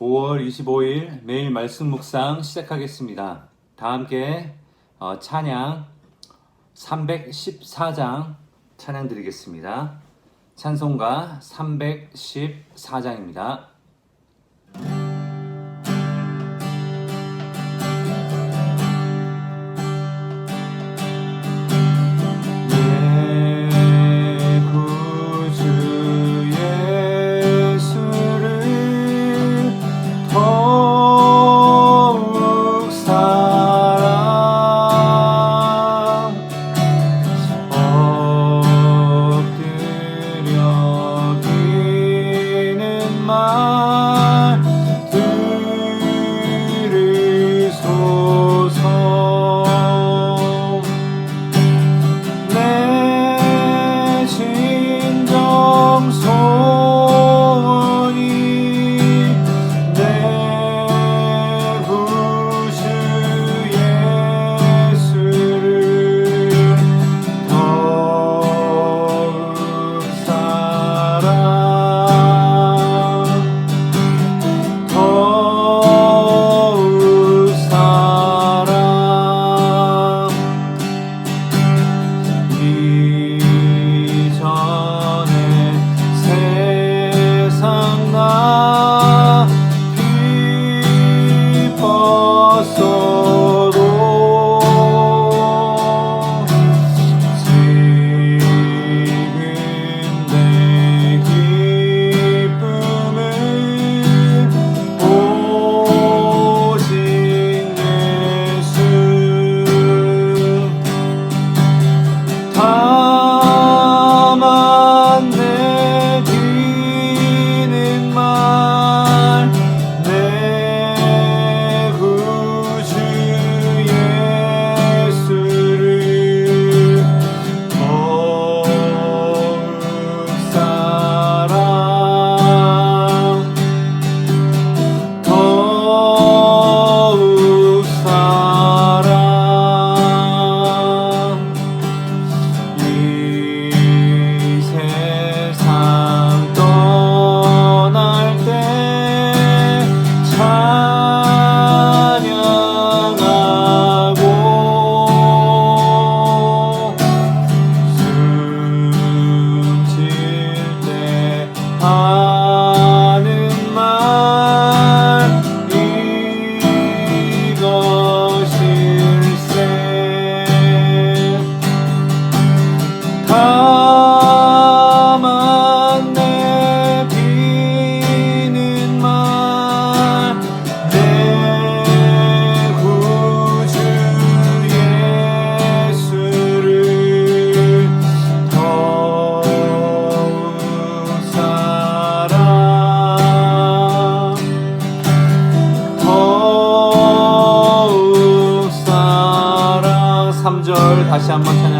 5월 25일 매일 말씀 묵상 시작하겠습니다. 다 함께 어, 찬양 314장 찬양 드리겠습니다. 찬송가 314장입니다. 3절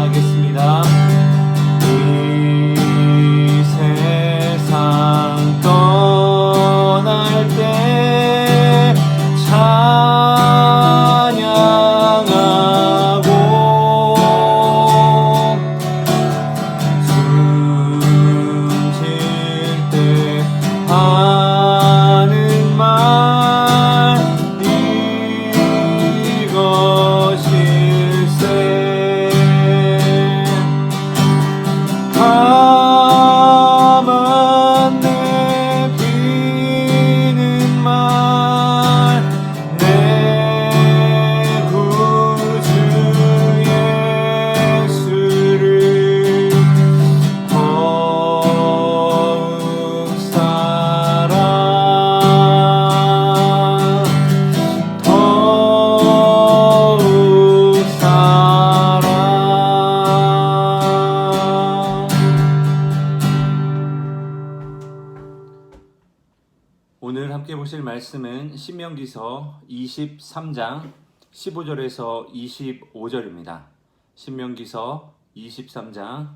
말씀은 신명기서 23장 15절에서 25절입니다. 신명기서 23장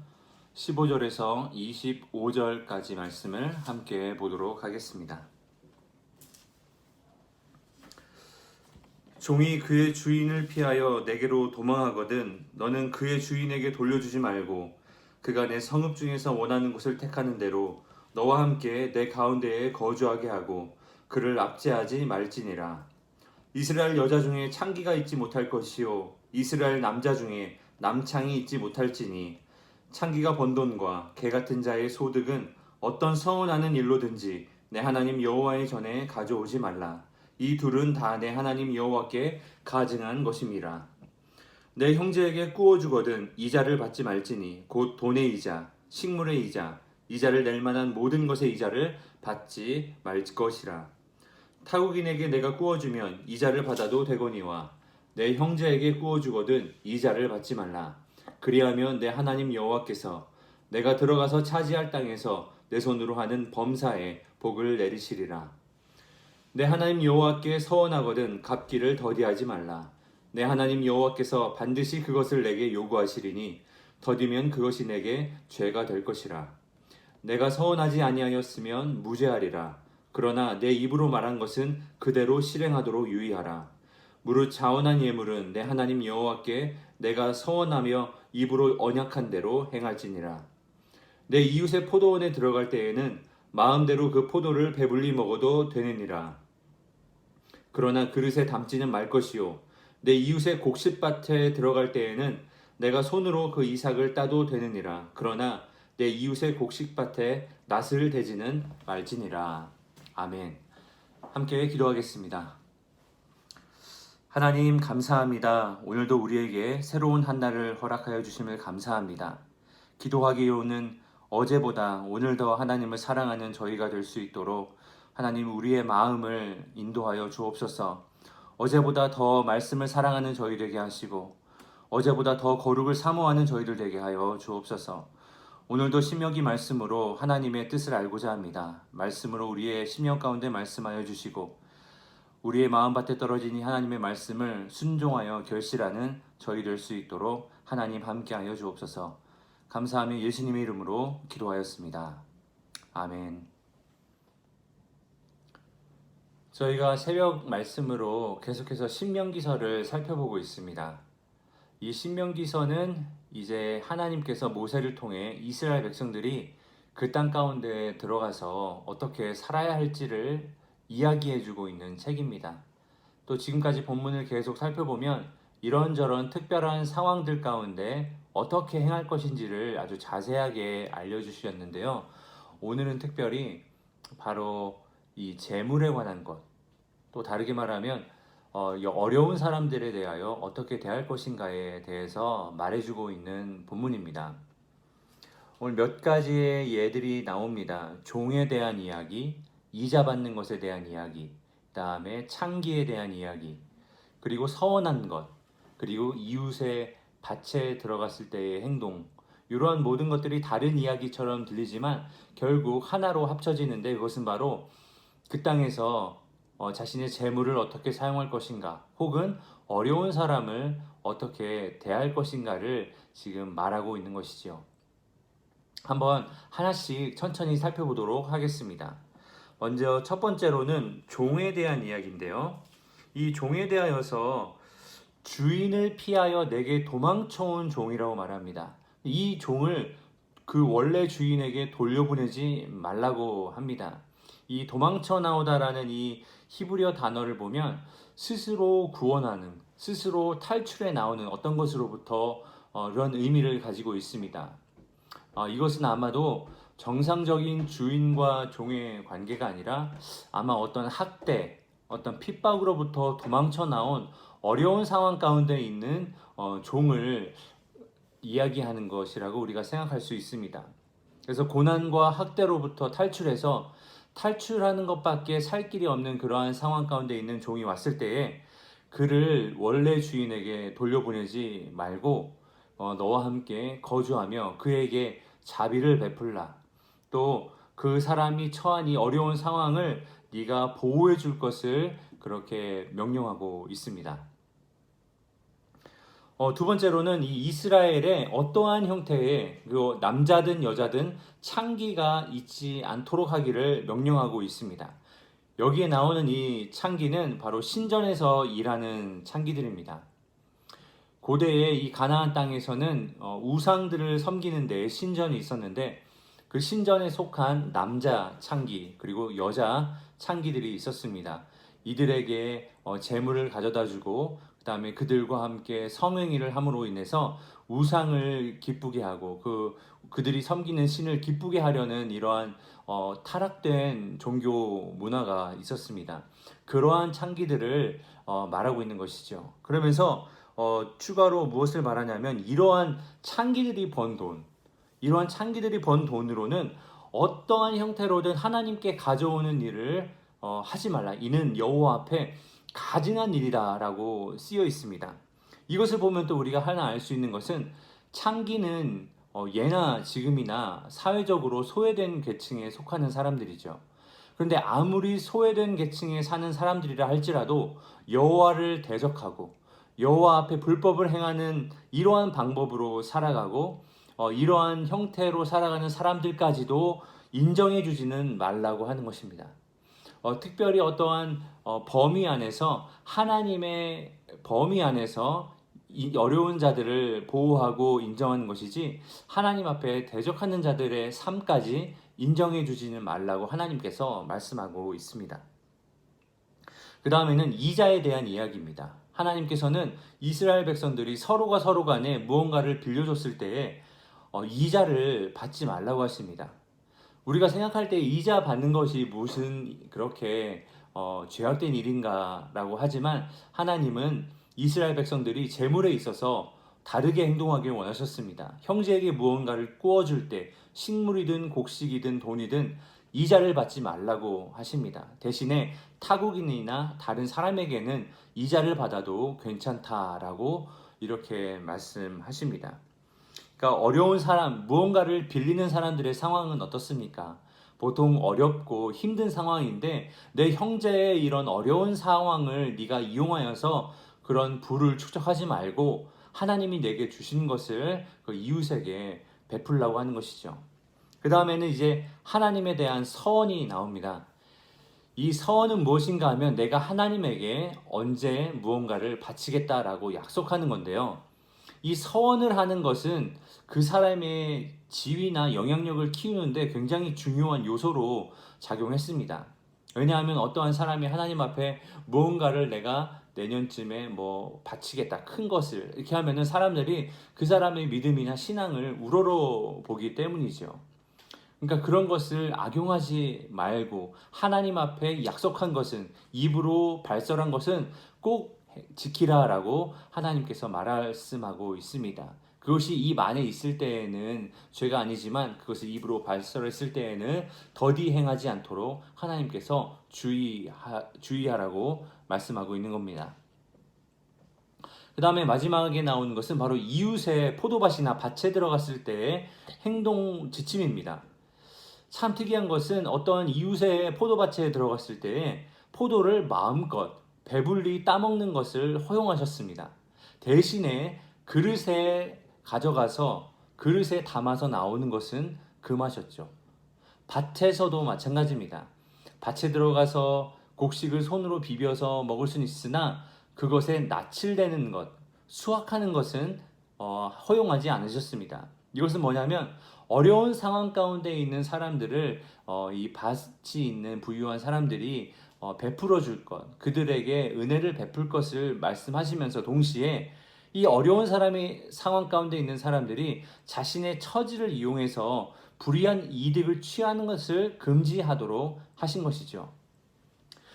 15절에서 25절까지 말씀을 함께 보도록 하겠습니다. 종이 그의 주인을 피하여 내게로 도망하거든 너는 그의 주인에게 돌려주지 말고 그가 내 성읍 중에서 원하는 곳을 택하는 대로 너와 함께 내 가운데에 거주하게 하고 그를 압제하지 말지니라. 이스라엘 여자 중에 창기가 있지 못할 것이요 이스라엘 남자 중에 남창이 있지 못할지니 창기가 번 돈과 개 같은 자의 소득은 어떤 서운하는 일로든지 내 하나님 여호와의 전에 가져오지 말라. 이 둘은 다 내 하나님 여호와께 가증한 것임이라. 내 형제에게 꾸어 주거든 이자를 받지 말지니 곧 돈의 이자, 식물의 이자, 이자를 낼 만한 모든 것의 이자를 받지 말 것이라. 타국인에게 내가 꾸어 주면 이자를 받아도 되거니와 내 형제에게 꾸어 주거든 이자를 받지 말라. 그리하면 내 하나님 여호와께서 내가 들어가서 차지할 땅에서 내 손으로 하는 범사에 복을 내리시리라. 내 하나님 여호와께 서원하거든 갚기를 더디하지 말라. 내 하나님 여호와께서 반드시 그것을 내게 요구하시리니 더디면 그것이 내게 죄가 될 것이라. 내가 서원하지 아니하였으면 무죄하리라. 그러나 내 입으로 말한 것은 그대로 실행하도록 유의하라. 무릇 자원한 예물은 내 하나님 여호와께 내가 서원하며 입으로 언약한 대로 행할지니라. 내 이웃의 포도원에 들어갈 때에는 마음대로 그 포도를 배불리 먹어도 되느니라. 그러나 그릇에 담지는 말 것이요 내 이웃의 곡식밭에 들어갈 때에는 내가 손으로 그 이삭을 따도 되느니라. 그러나 내 이웃의 곡식밭에 낫을 대지는 말지니라. 아멘. 함께 기도하겠습니다. 하나님 감사합니다. 오늘도 우리에게 새로운 한 날을 허락하여 주심을 감사합니다. 기도하기로는 어제보다 오늘 더 하나님을 사랑하는 저희가 될 수 있도록 하나님 우리의 마음을 인도하여 주옵소서. 어제보다 더 말씀을 사랑하는 저희 되게 하시고 어제보다 더 거룩을 사모하는 저희들 되게 하여 주옵소서. 오늘도 신명기 말씀으로 하나님의 뜻을 알고자 합니다. 말씀으로 우리의 심령 가운데 말씀하여 주시고 우리의 마음밭에 떨어진 이 하나님의 말씀을 순종하여 결실하는 저희 될 수 있도록 하나님 함께하여 주옵소서. 감사하며 예수님의 이름으로 기도하였습니다. 아멘. 저희가 새벽 말씀으로 계속해서 신명기서를 살펴보고 있습니다. 이 신명기서는 이제 하나님께서 모세를 통해 이스라엘 백성들이 그 땅 가운데 들어가서 어떻게 살아야 할지를 이야기해 주고 있는 책입니다. 또 지금까지 본문을 계속 살펴보면 이런저런 특별한 상황들 가운데 어떻게 행할 것인지를 아주 자세하게 알려주셨는데요. 오늘은 특별히 바로 이 재물에 관한 것, 또 다르게 말하면 어, 어려운 사람들에 대하여 어떻게 대할 것인가에 대해서 말해주고 있는 본문입니다. 오늘 몇 가지의 예들이 나옵니다. 종에 대한 이야기, 이자 받는 것에 대한 이야기, 다음에 창기에 대한 이야기, 그리고 서원한 것, 그리고 이웃의 밭에 들어갔을 때의 행동, 이러한 모든 것들이 다른 이야기처럼 들리지만 결국 하나로 합쳐지는데 그것은 바로 그 땅에서 어, 자신의 재물을 어떻게 사용할 것인가, 혹은 어려운 사람을 어떻게 대할 것인가를 지금 말하고 있는 것이지요. 한번 하나씩 천천히 살펴보도록 하겠습니다. 먼저 첫 번째로는 종에 대한 이야기인데요. 이 종에 대하여서 주인을 피하여 내게 도망쳐온 종이라고 말합니다. 이 종을 그 원래 주인에게 돌려보내지 말라고 합니다. 이 도망쳐 나오다라는 이 히브리어 단어를 보면 스스로 구원하는, 스스로 탈출해 나오는 어떤 것으로부터 어, 이런 의미를 가지고 있습니다. 어, 이것은 아마도 정상적인 주인과 종의 관계가 아니라 아마 어떤 학대, 어떤 핍박으로부터 도망쳐 나온 어려운 상황 가운데 있는 어, 종을 이야기하는 것이라고 우리가 생각할 수 있습니다. 그래서 고난과 학대로부터 탈출해서 탈출하는 것밖에 살 길이 없는 그러한 상황 가운데 있는 종이 왔을 때에 그를 원래 주인에게 돌려보내지 말고 어, 너와 함께 거주하며 그에게 자비를 베풀라. 또 그 사람이 처한 이 어려운 상황을 네가 보호해 줄 것을 그렇게 명령하고 있습니다. 어, 두 번째로는 이 이스라엘의 어떠한 형태의 그 남자든 여자든 창기가 있지 않도록 하기를 명령하고 있습니다. 여기에 나오는 이 창기는 바로 신전에서 일하는 창기들입니다. 고대의 이 가나안 땅에서는 어, 우상들을 섬기는 데 신전이 있었는데 그 신전에 속한 남자 창기 그리고 여자 창기들이 있었습니다. 이들에게 어, 재물을 가져다 주고 그 다음에 그들과 함께 성행위를 함으로 인해서 우상을 기쁘게 하고 그 그들이 섬기는 신을 기쁘게 하려는 이러한 어, 타락된 종교 문화가 있었습니다. 그러한 창기들을 어, 말하고 있는 것이죠. 그러면서 어, 추가로 무엇을 말하냐면 이러한 창기들이 번 돈, 이러한 창기들이 번 돈으로는 어떠한 형태로든 하나님께 가져오는 일을 어, 하지 말라. 이는 여호와 앞에 가증한 일이다라고 쓰여 있습니다. 이것을 보면 또 우리가 하나 알 수 있는 것은 창기는 어, 예나 지금이나 사회적으로 소외된 계층에 속하는 사람들이죠. 그런데 아무리 소외된 계층에 사는 사람들이라 할지라도 여호와를 대적하고 여호와 앞에 불법을 행하는 이러한 방법으로 살아가고 어, 이러한 형태로 살아가는 사람들까지도 인정해 주지는 말라고 하는 것입니다. 어, 특별히 어떠한 어, 범위 안에서 하나님의 범위 안에서 이 어려운 자들을 보호하고 인정하는 것이지 하나님 앞에 대적하는 자들의 삶까지 인정해 주지는 말라고 하나님께서 말씀하고 있습니다. 그 다음에는 이자에 대한 이야기입니다. 하나님께서는 이스라엘 백성들이 서로가 서로 간에 무언가를 빌려줬을 때에 어, 이자를 받지 말라고 하십니다. 우리가 생각할 때 이자 받는 것이 무슨 그렇게 어, 죄악된 일인가라고 하지만 하나님은 이스라엘 백성들이 재물에 있어서 다르게 행동하길 원하셨습니다. 형제에게 무언가를 구워줄 때 식물이든 곡식이든 돈이든 이자를 받지 말라고 하십니다. 대신에 타국인이나 다른 사람에게는 이자를 받아도 괜찮다라고 이렇게 말씀하십니다. 그러니까 어려운 사람, 무언가를 빌리는 사람들의 상황은 어떻습니까? 보통 어렵고 힘든 상황인데 내 형제의 이런 어려운 상황을 네가 이용하여서 그런 부를 축적하지 말고 하나님이 내게 주신 것을 그 이웃에게 베풀라고 하는 것이죠. 그 다음에는 이제 하나님에 대한 서원이 나옵니다. 이 서원은 무엇인가 하면 내가 하나님에게 언제 무언가를 바치겠다라고 약속하는 건데요. 이 서원을 하는 것은 그 사람의 지위나 영향력을 키우는데 굉장히 중요한 요소로 작용했습니다. 왜냐하면 어떠한 사람이 하나님 앞에 무언가를 내가 내년쯤에 뭐 바치겠다 큰 것을 이렇게 하면은 사람들이 그 사람의 믿음이나 신앙을 우러러 보기 때문이죠. 그러니까 그런 것을 악용하지 말고 하나님 앞에 약속한 것은 입으로 발설한 것은 꼭 지키라라고 하나님께서 말씀하고 있습니다. 그것이 입 안에 있을 때에는 죄가 아니지만 그것을 입으로 발설했을 때에는 더디 행하지 않도록 하나님께서 주의하, 주의하라고 말씀하고 있는 겁니다. 그 다음에 마지막에 나오는 것은 바로 이웃의 포도밭이나 밭에 들어갔을 때의 행동 지침입니다. 참 특이한 것은 어떤 이웃의 포도밭에 들어갔을 때 포도를 마음껏 배불리 따먹는 것을 허용하셨습니다. 대신에 그릇에 가져가서 그릇에 담아서 나오는 것은 금하셨죠. 밭에서도 마찬가지입니다. 밭에 들어가서 곡식을 손으로 비벼서 먹을 수는 있으나 그것에 낯을 대는 것, 수확하는 것은 어, 허용하지 않으셨습니다. 이것은 뭐냐면 어려운 상황 가운데 있는 사람들을 어, 이 밭이 있는 부유한 사람들이 어, 베풀어 줄 것, 그들에게 은혜를 베풀 것을 말씀하시면서 동시에 이 어려운 사람의 상황 가운데 있는 사람들이 자신의 처지를 이용해서 불이한 이득을 취하는 것을 금지하도록 하신 것이죠.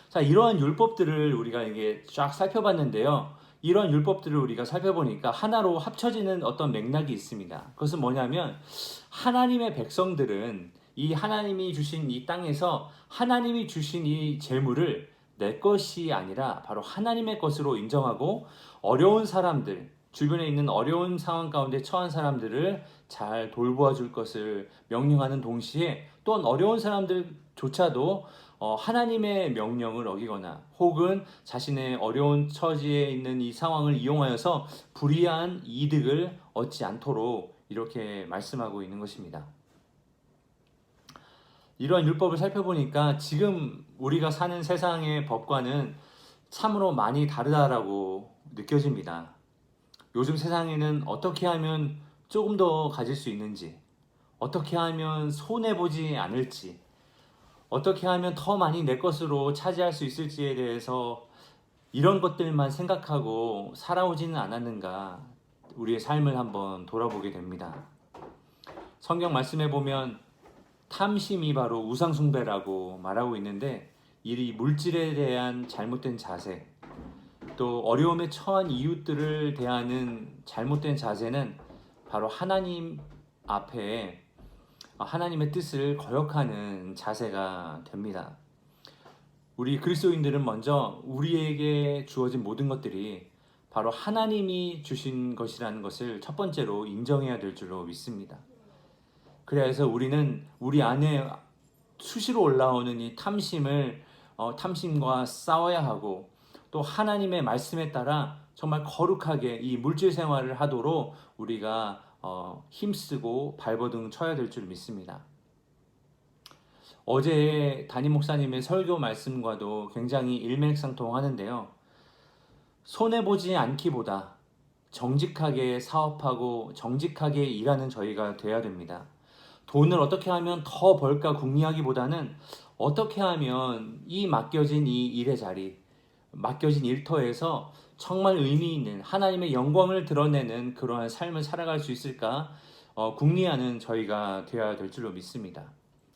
자, 이러한 율법들을 우리가 이게 쫙 살펴봤는데요. 이런 율법들을 우리가 살펴보니까 하나로 합쳐지는 어떤 맥락이 있습니다. 그것은 뭐냐면 하나님의 백성들은 이 하나님이 주신 이 땅에서 하나님이 주신 이 재물을 내 것이 아니라 바로 하나님의 것으로 인정하고 어려운 사람들, 주변에 있는 어려운 상황 가운데 처한 사람들을 잘 돌보아 줄 것을 명령하는 동시에 또한 어려운 사람들조차도 어, 하나님의 명령을 어기거나 혹은 자신의 어려운 처지에 있는 이 상황을 이용하여서 불이한 이득을 얻지 않도록 이렇게 말씀하고 있는 것입니다. 이러한 율법을 살펴보니까 지금 우리가 사는 세상의 법과는 참으로 많이 다르다라고 느껴집니다. 요즘 세상에는 어떻게 하면 조금 더 가질 수 있는지, 어떻게 하면 손해보지 않을지, 어떻게 하면 더 많이 내 것으로 차지할 수 있을지에 대해서 이런 것들만 생각하고 살아오지는 않았는가 우리의 삶을 한번 돌아보게 됩니다. 성경 말씀에 보면 탐심이 바로 우상숭배라고 말하고 있는데 이 물질에 대한 잘못된 자세 또 어려움에 처한 이웃들을 대하는 잘못된 자세는 바로 하나님 앞에 하나님의 뜻을 거역하는 자세가 됩니다. 우리 그리스도인들은 먼저 우리에게 주어진 모든 것들이 바로 하나님이 주신 것이라는 것을 첫 번째로 인정해야 될 줄로 믿습니다. 그래서 우리는 우리 안에 수시로 올라오는 이 탐심을 어, 탐심과 싸워야 하고 또 하나님의 말씀에 따라 정말 거룩하게 이 물질 생활을 하도록 우리가 어, 힘쓰고 발버둥 쳐야 될 줄 믿습니다. 어제 담임 목사님의 설교 말씀과도 굉장히 일맥상통하는데요. 손해보지 않기보다 정직하게 사업하고 정직하게 일하는 저희가 돼야 됩니다. 돈을 어떻게 하면 더 벌까 궁리하기보다는 어떻게 하면 이 맡겨진 이 일의 자리, 맡겨진 일터에서 정말 의미 있는 하나님의 영광을 드러내는 그러한 삶을 살아갈 수 있을까 어, 궁리하는 저희가 되어야 될 줄로 믿습니다.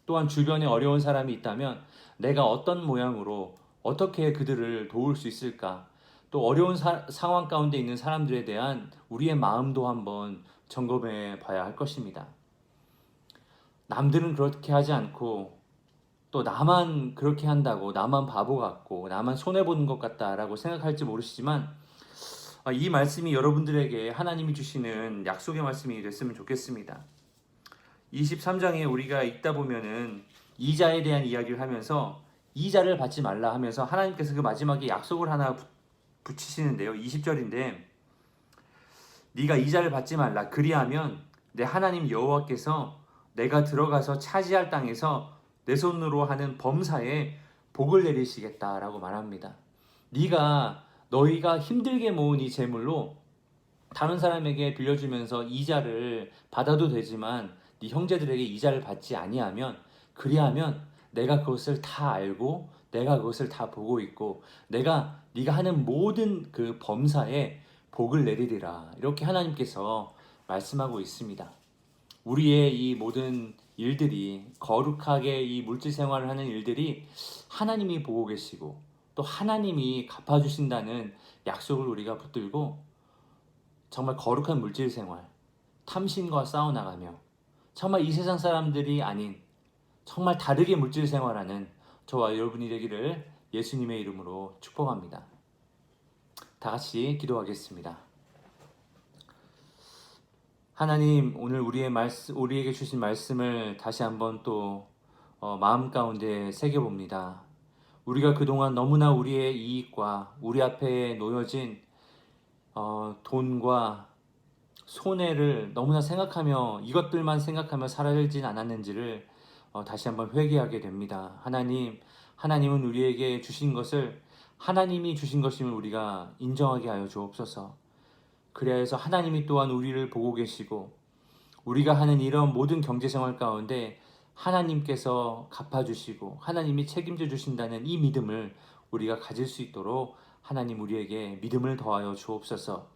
또한 주변에 어려운 사람이 있다면 내가 어떤 모양으로 어떻게 그들을 도울 수 있을까 또 어려운 사, 상황 가운데 있는 사람들에 대한 우리의 마음도 한번 점검해 봐야 할 것입니다. 남들은 그렇게 하지 않고 또 나만 그렇게 한다고 나만 바보 같고 나만 손해 보는 것 같다라고 생각할지 모르시지만 아, 이 말씀이 여러분들에게 하나님이 주시는 약속의 말씀이 됐으면 좋겠습니다. 23장에 우리가 읽다 보면은 이자에 대한 이야기를 하면서 이자를 받지 말라 하면서 하나님께서 그 마지막에 약속을 하나 붙이시는데요. 20절인데 네가 이자를 받지 말라 그리하면 내 하나님 여호와께서 내가 들어가서 차지할 땅에서 내 손으로 하는 범사에 복을 내리시겠다라고 말합니다. 네가 너희가 힘들게 모은 이 재물로 다른 사람에게 빌려주면서 이자를 받아도 되지만 네 형제들에게 이자를 받지 아니하면 그리하면 내가 그것을 다 알고 내가 그것을 다 보고 있고 내가 네가 하는 모든 그 범사에 복을 내리리라 이렇게 하나님께서 말씀하고 있습니다. 우리의 이 모든 일들이 거룩하게 이 물질 생활을 하는 일들이 하나님이 보고 계시고 또 하나님이 갚아주신다는 약속을 우리가 붙들고 정말 거룩한 물질 생활, 탐심과 싸워나가며 정말 이 세상 사람들이 아닌 정말 다르게 물질 생활하는 저와 여러분이 되기를 예수님의 이름으로 축복합니다. 다 같이 기도하겠습니다. 하나님 오늘 우리의 말씀 우리에게 주신 말씀을 다시 한번 또 어, 마음 가운데 새겨 봅니다. 우리가 그동안 너무나 우리의 이익과 우리 앞에 놓여진 어, 돈과 손해를 너무나 생각하며 이것들만 생각하며 살아진 않았는지를 어, 다시 한번 회개하게 됩니다. 하나님, 하나님은 우리에게 주신 것을 하나님이 주신 것임을 우리가 인정하게 하여 주옵소서. 그래야 해서 하나님이 또한 우리를 보고 계시고 우리가 하는 이런 모든 경제 생활 가운데 하나님께서 갚아주시고 하나님이 책임져 주신다는 이 믿음을 우리가 가질 수 있도록 하나님 우리에게 믿음을 더하여 주옵소서.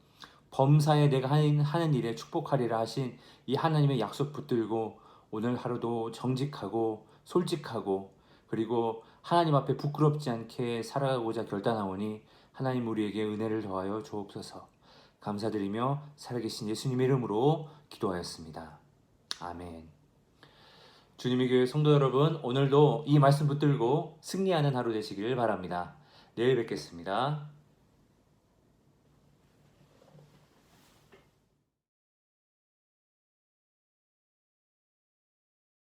범사에 내가 하는 일에 축복하리라 하신 이 하나님의 약속 붙들고 오늘 하루도 정직하고 솔직하고 그리고 하나님 앞에 부끄럽지 않게 살아가고자 결단하오니 하나님 우리에게 은혜를 더하여 주옵소서. 감사드리며 살아계신 예수님의 이름으로 기도하였습니다. 아멘. 주님의 교회 성도 여러분, 오늘도 이 말씀 붙들고 승리하는 하루 되시길 바랍니다. 내일 뵙겠습니다.